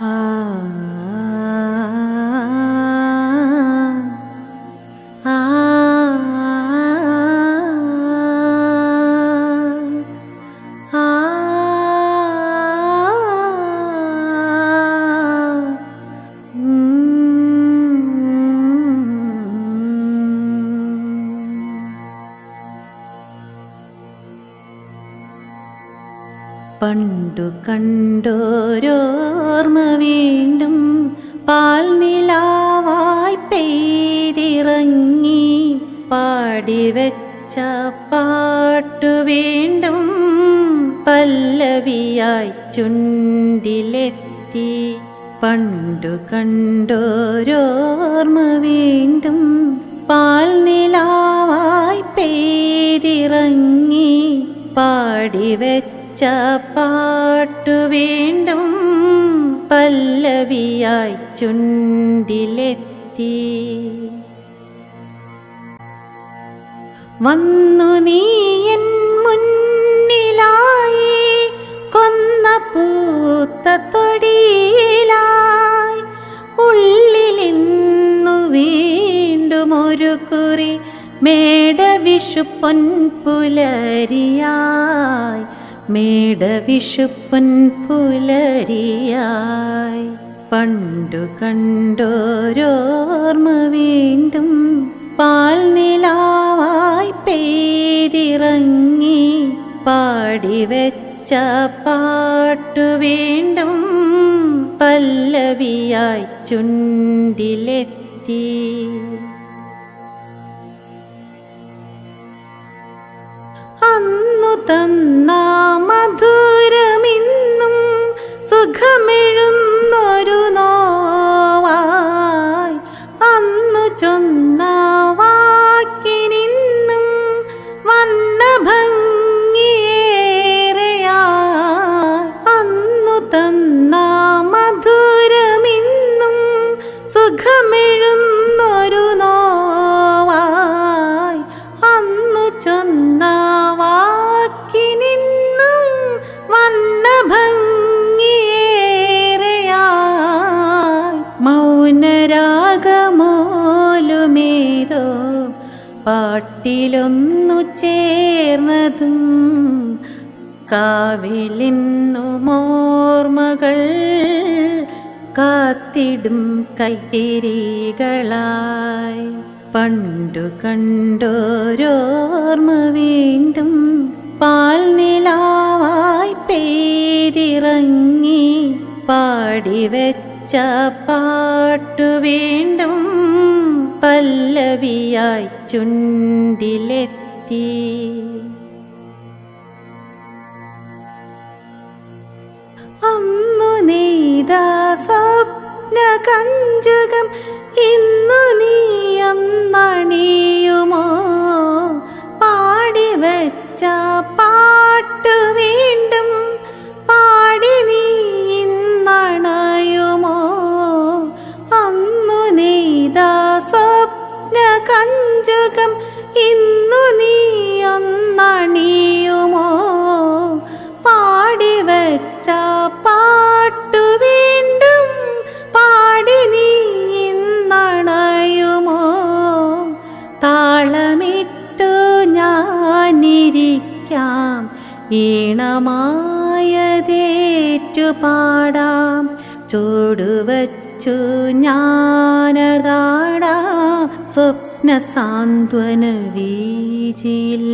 啊。പണ്ടു കണ്ടോരോർമ്മ വീണ്ടും പാൽ നിലാവായി പെയ്തിറങ്ങി പാടിവെച്ച പാട്ടു വീണ്ടും പല്ലവിയായി ചുണ്ടിലെത്തി. പണ്ടു കണ്ടോരോർമ്മ വീണ്ടും പാൽ നിലാവായി പെയ്തിറങ്ങി പാടിവെച്ച പാട്ടു വീണ്ടും പല്ലവിയായി ചുണ്ടിലെത്തി. വന്നു നീ എൻ മുന്നിലായി കൊന്ന പൂത്ത തൊടിയിലായി. ഉള്ളിലിന്നു വീണ്ടും ഒരു കുറി മേടവിഷു പൊൻപുലരിയായി. മേടവിഷു പുലരിയായി. പണ്ടു കണ്ടോരോർമ്മ വീണ്ടും പാൽ നിലാവായി പെയ്തിറങ്ങി. പാടിവെച്ച പാട്ടു വീണ്ടും പല്ലവിയായി ചുണ്ടിലെത്തി. അന്നു തന്ന മൗനരാഗമോലുമേതോ പാട്ടിലൊന്നു ചേർന്നതും കാവിലിന്നുമോർമകൾ കാത്തിടും കൈത്തിരികളായി പണ്ടു കണ്ടോരോർമ്മ വീണ്ടും പാൽ നിലാവായി പെയ്തിറങ്ങി പാടിവെച്ച പാട്ടു വീണ്ടും പല്ലവിയായി ചുണ്ടിലെത്തി. അന്നു നീതാ സ്വപ്ന കഞ്ചുകം ഇന്നു ഇന്നു നീ ഒന്നണിയുമോ പാടിവെച്ച പാട്ടു വീണ്ടും പാടി നീ ഇന്നണയുമോ? താളമിട്ടു ഞാനിരിക്കാം ഈണമായതേറ്റു പാടാം ചൂടുവച്ചു ഞാനതാടാം സ്വപ്ന സാന്ത്വന വീജിൽ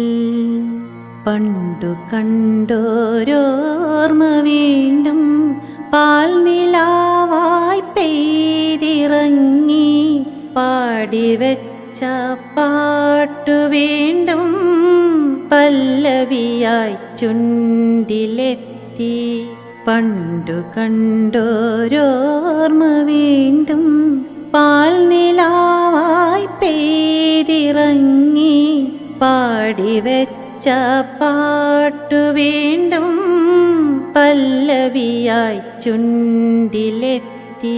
പണ്ടു കണ്ടോരോർമ്മ വീണ്ടും പാൽ നിലാവായി പെയ്തിറങ്ങി പാടിവെച്ച പാട്ടു വീണ്ടും പല്ലവിയായി ചുണ്ടിലെത്തി. പണ്ടു കണ്ടോരോർമ്മ വീണ്ടും പാടിവെച്ച പാട്ടു വീണ്ടും പല്ലവിയായി ചുണ്ടിലെത്തി.